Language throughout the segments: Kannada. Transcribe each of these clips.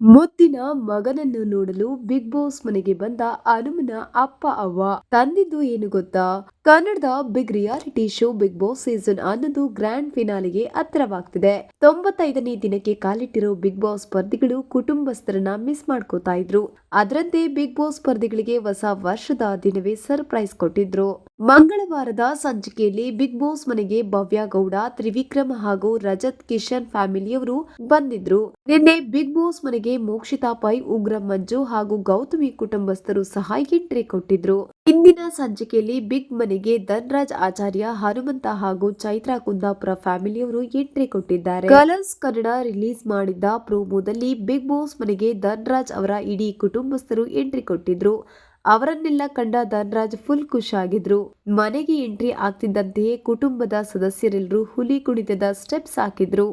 ಮುದ್ದಿನ ಮಗನನ್ನು ನೋಡಲು ಬಿಗ್ ಬಾಸ್ ಮನೆಗೆ ಬಂದ ಹನುಮನ ಅಪ್ಪ, ಅವ್ವ. ತಂದಿದ್ದು ಏನು ಗೊತ್ತಾ? ಕನ್ನಡದ big reality show big boss season ಹನ್ನೊಂದು ಗ್ರ್ಯಾಂಡ್ ಫಿನಾಲೆಗೆ ಹತ್ತಿರವಾಗ್ತಿದೆ. ತೊಂಬತ್ತೈದನೇ ದಿನಕ್ಕೆ ಕಾಲಿಟ್ಟಿರೋ ಬಿಗ್ ಬಾಸ್ ಸ್ಪರ್ಧಿಗಳು ಕುಟುಂಬಸ್ಥರನ್ನ ಮಿಸ್ ಮಾಡ್ಕೋತಾ ಇದ್ರು. ಅದರಂತೆ ಬಿಗ್ ಬಾಸ್ ಸ್ಪರ್ಧಿಗಳಿಗೆ ಹೊಸ ವರ್ಷದ ದಿನವೇ ಸರ್ಪ್ರೈಸ್ ಕೊಟ್ಟಿದ್ರು. ಮಂಗಳವಾರದ ಸಂಚಿಕೆಯಲ್ಲಿ ಬಿಗ್ ಬಾಸ್ ಮನೆಗೆ ಭವ್ಯ ಗೌಡ ತ್ರಿವಿಕ್ರಮ್ ಹಾಗೂ ರಜತ್ ಕಿಶನ್ ಫ್ಯಾಮಿಲಿಯವರು ಬಂದಿದ್ರು. ನಿನ್ನೆ ಬಿಗ್ ಬಾಸ್ ಮನೆಗೆ ಮೋಕ್ಷಿತಾ ಪೈ ಉಗ್ರ ಮಂಜು ಹಾಗೂ ಗೌತಮಿ ಕುಟುಂಬಸ್ಥರು ಸಹ ಎಂಟ್ರಿ ಕೊಟ್ಟಿದ್ರು. ಇಂದಿನ ಸಂಚಿಕೆಯಲ್ಲಿ ಬಿಗ್ ಮನೆಗೆ ಧನ್ರಾಜ್ ಆಚಾರ್ಯ, ಹನುಮಂತ ಹಾಗೂ ಚೈತ್ರಾ ಕುಂದಾಪುರ ಫ್ಯಾಮಿಲಿಯವರು ಎಂಟ್ರಿ ಕೊಟ್ಟಿದ್ದಾರೆ. ಕಲರ್ಸ್ ಕನ್ನಡ ರಿಲೀಸ್ ಮಾಡಿದ್ದ ಪ್ರೋಮೋದಲ್ಲಿ ಬಿಗ್ ಬಾಸ್ ಮನೆಗೆ ಧನ್ರಾಜ್ ಅವರ ಇಡೀ ಕುಟುಂಬಸ್ಥರು ಎಂಟ್ರಿ ಕೊಟ್ಟಿದ್ರು. ಅವರನ್ನೆಲ್ಲ ಕಂಡ ಧನ್ರಾಜ್ ಫುಲ್ ಖುಷಿಯಾಗಿದ್ರು. ಮನೆಗೆ ಎಂಟ್ರಿ ಆಗ್ತಿದ್ದಂತೆಯೇ ಕುಟುಂಬದ ಸದಸ್ಯರೆಲ್ಲರೂ ಹುಲಿ ಕುಣಿತದ ಸ್ಟೆಪ್ಸ್ ಹಾಕಿದ್ರು.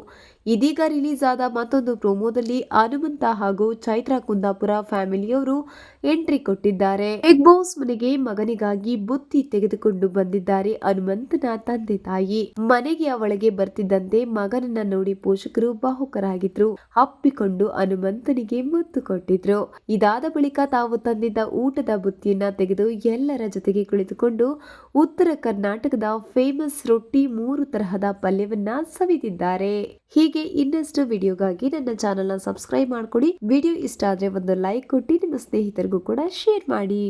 ಇದೀಗ ರಿಲೀಸ್ ಆದ ಮತ್ತೊಂದು ಪ್ರೋಮೋದಲ್ಲಿ ಹನುಮಂತ ಹಾಗೂ ಚೈತ್ರಾ ಕುಂದಾಪುರ ಫ್ಯಾಮಿಲಿಯವರು ಎಂಟ್ರಿ ಕೊಟ್ಟಿದ್ದಾರೆ. ಬಿಗ್ ಬಾಸ್ ಮನೆಗೆ ಮಗನಿಗಾಗಿ ಬುತ್ತಿ ತೆಗೆದುಕೊಂಡು ಬಂದಿದ್ದಾರೆ ಹನುಮಂತನ ತಂದೆ ತಾಯಿ. ಮನೆಗೆ ಅವಳಿಗೆ ಬರ್ತಿದ್ದಂತೆ ಮಗನನ್ನ ನೋಡಿ ಪೋಷಕರು ಬಾಹುಕರಾಗಿದ್ರು. ಅಪ್ಪಿಕೊಂಡು ಹನುಮಂತನಿಗೆ ಮುತ್ತು ಕೊಟ್ಟಿದ್ರು. ಇದಾದ ಬಳಿಕ ತಾವು ತಂದಿದ್ದ ಊಟದ ಬುತ್ತಿಯನ್ನ ತೆಗೆದು ಎಲ್ಲರ ಜೊತೆಗೆ ಕುಳಿತುಕೊಂಡು ಉತ್ತರ ಕರ್ನಾಟಕದ ಫೇಮಸ್ ರೊಟ್ಟಿ ಮೂರು ತರಹದ ಪಲ್ಯವನ್ನ ಸವಿದಿದ್ದಾರೆ. ಹೀಗೆ ಇನ್ನಷ್ಟು ವಿಡಿಯೋಗಾಗಿ ನನ್ನ ಚಾನೆಲ್ನ ಸಬ್ಸ್ಕ್ರೈಬ್ ಮಾಡ್ಕೊಡಿ. ವಿಡಿಯೋ ಇಷ್ಟ ಆದರೆ ಒಂದು ಲೈಕ್ ಕೊಟ್ಟು ನಿಮ್ಮ ಸ್ನೇಹಿತರಿಗೂ ಕೂಡ ಶೇರ್ ಮಾಡಿ.